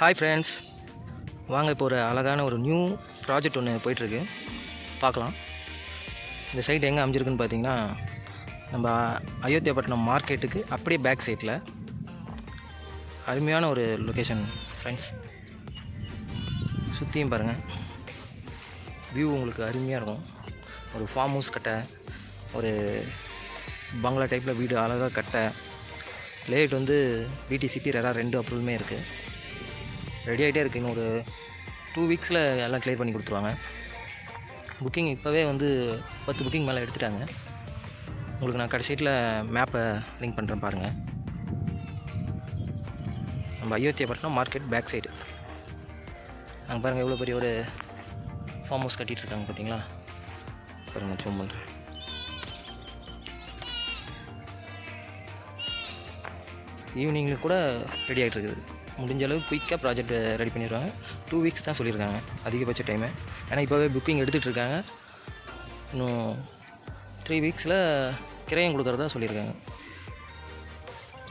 Hi friends வாங்க இப்போ ஒரு அழகான ஒரு நியூ ப்ராஜெக்ட் ஒன்று போயிட்டுருக்கு. பார்க்கலாம். இந்த சைட் எங்கே அமைஞ்சிருக்குன்னு பார்த்தீங்கன்னா நம்ம அயோத்தியாப்பட்டினம் மார்க்கெட்டுக்கு அப்படியே பேக் சைட்டில் அருமையான ஒரு லொக்கேஷன் ஃப்ரெண்ட்ஸ் சுற்றியும் பாருங்கள் வியூ உங்களுக்கு அருமையாக இருக்கும். ஒரு ஃபார்ம் ஹவுஸ் கட்டை ஒரு பங்களா டைப்பில் வீடு அழகாக கட்டை. லேட் வந்து பிடிசிபி ரெரா ரெண்டு அப்ரூவலுமே இருக்குது ரெடி ஆகிட்டே இருக்குது இன்னும் ஒரு டூ வீக்ஸில் எல்லாம் க்ளியர் பண்ணி கொடுத்துருவாங்க. புக்கிங் இப்போவே வந்து பத்து புக்கிங் மேலே எடுத்துட்டாங்க. உங்களுக்கு நான் கடைசியில் மேப்பை லிங்க் பண்ணுறேன் பாருங்கள் நம்ம Ayodhya Ayothiyapattinam market back side அங்கே பாருங்கள் எவ்வளோ பெரிய ஒரு ஃபார்ம் ஹவுஸ் கட்டிகிட்டு இருக்காங்க பார்த்தீங்களா பாருங்கள் ஜூம் பண்ணுறேன் ஈவினிங்கில் கூட ரெடி ஆகிட்டு இருக்குது. முடிஞ்ச அளவு குயிக்காக ப்ராஜெக்ட் ரெடி பண்ணிடுவாங்க. டூ வீக்ஸ் தான் சொல்லியிருக்காங்க அதிகபட்ச டைமு ஏன்னா இப்போவே புக்கிங் எடுத்துகிட்டு இருக்காங்க. இன்னும் த்ரீ வீக்ஸில் கிரையம் கொடுக்குறதா சொல்லியிருக்காங்க.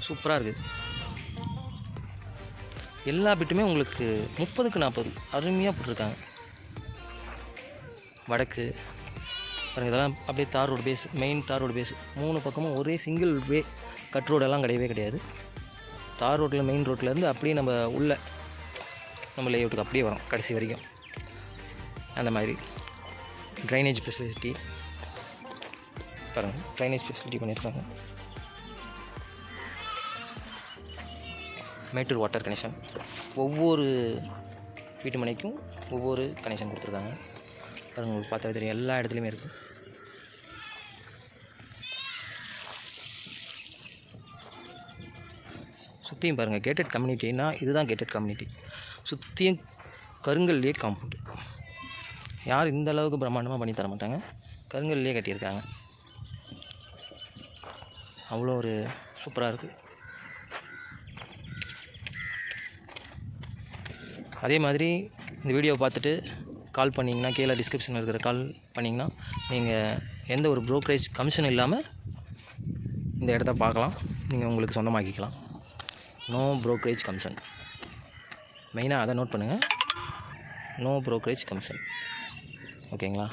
சூப்பராக இருக்குது எல்லா பிட்டுமே உங்களுக்கு முப்பதுக்கு நாற்பது அருமையாக போட்டிருக்காங்க. வடக்கு பாருங்க இதெல்லாம் அப்படியே tar road base main tar road base மூணு பக்கமும் ஒரே சிங்கிள் வே கட் ரோடெல்லாம் கிடையவே கிடையாது. தார் ரோட்டில் மெயின் ரோட்லேருந்து அப்படியே நம்ம உள்ளே நம்ம லேஅவுட்டுக்கு அப்படியே வரோம் கடைசி வரைக்கும். அந்த மாதிரி. ட்ரைனேஜ் ஃபெசிலிட்டி பாருங்கள் ட்ரைனேஜ் ஃபெசிலிட்டி பண்ணியிருக்காங்க. மேட்டூர் வாட்டர் கனெக்ஷன் ஒவ்வொரு வீட்டு மனைக்கும் ஒவ்வொரு கனெக்ஷன் கொடுத்துருக்காங்க. பாருங்கள் உங்களுக்கு பார்த்தாவே தெரியும் எல்லா இடத்துலையுமே இருக்குது சுற்றியும் பாருங்கள் கேட்டட் கம்யூனிட்டினா இதுதான் கேட்டட் கம்யூனிட்டி சுற்றியும் கருங்கல்லையே காம்பவுண்டு யார் இந்த அளவுக்கு பிரம்மாண்டமாக பண்ணி தர மாட்டாங்க? கருங்கல்லையே கட்டியிருக்காங்க. அவ்வளோ ஒரு சூப்பராக இருக்குது அதே மாதிரி இந்த வீடியோவை பார்த்துட்டு கால் பண்ணிங்கன்னா கீழே டிஸ்கிரிப்ஷனில் இருக்கிற கால் பண்ணிங்கன்னா நீங்கள் எந்த ஒரு ப்ரோக்கரேஜ் கமிஷன் இல்லாமல் இந்த இடத்த பார்க்கலாம். நீங்கள் உங்களுக்கு சொந்தமாக்கிக்கலாம். நோ ப்ரோக்கரேஜ் கமிஷன் மெயினாக அதை நோட் பண்ணுங்கள் நோ ப்ரோக்கரேஜ் கமிஷன் ஓகேங்களா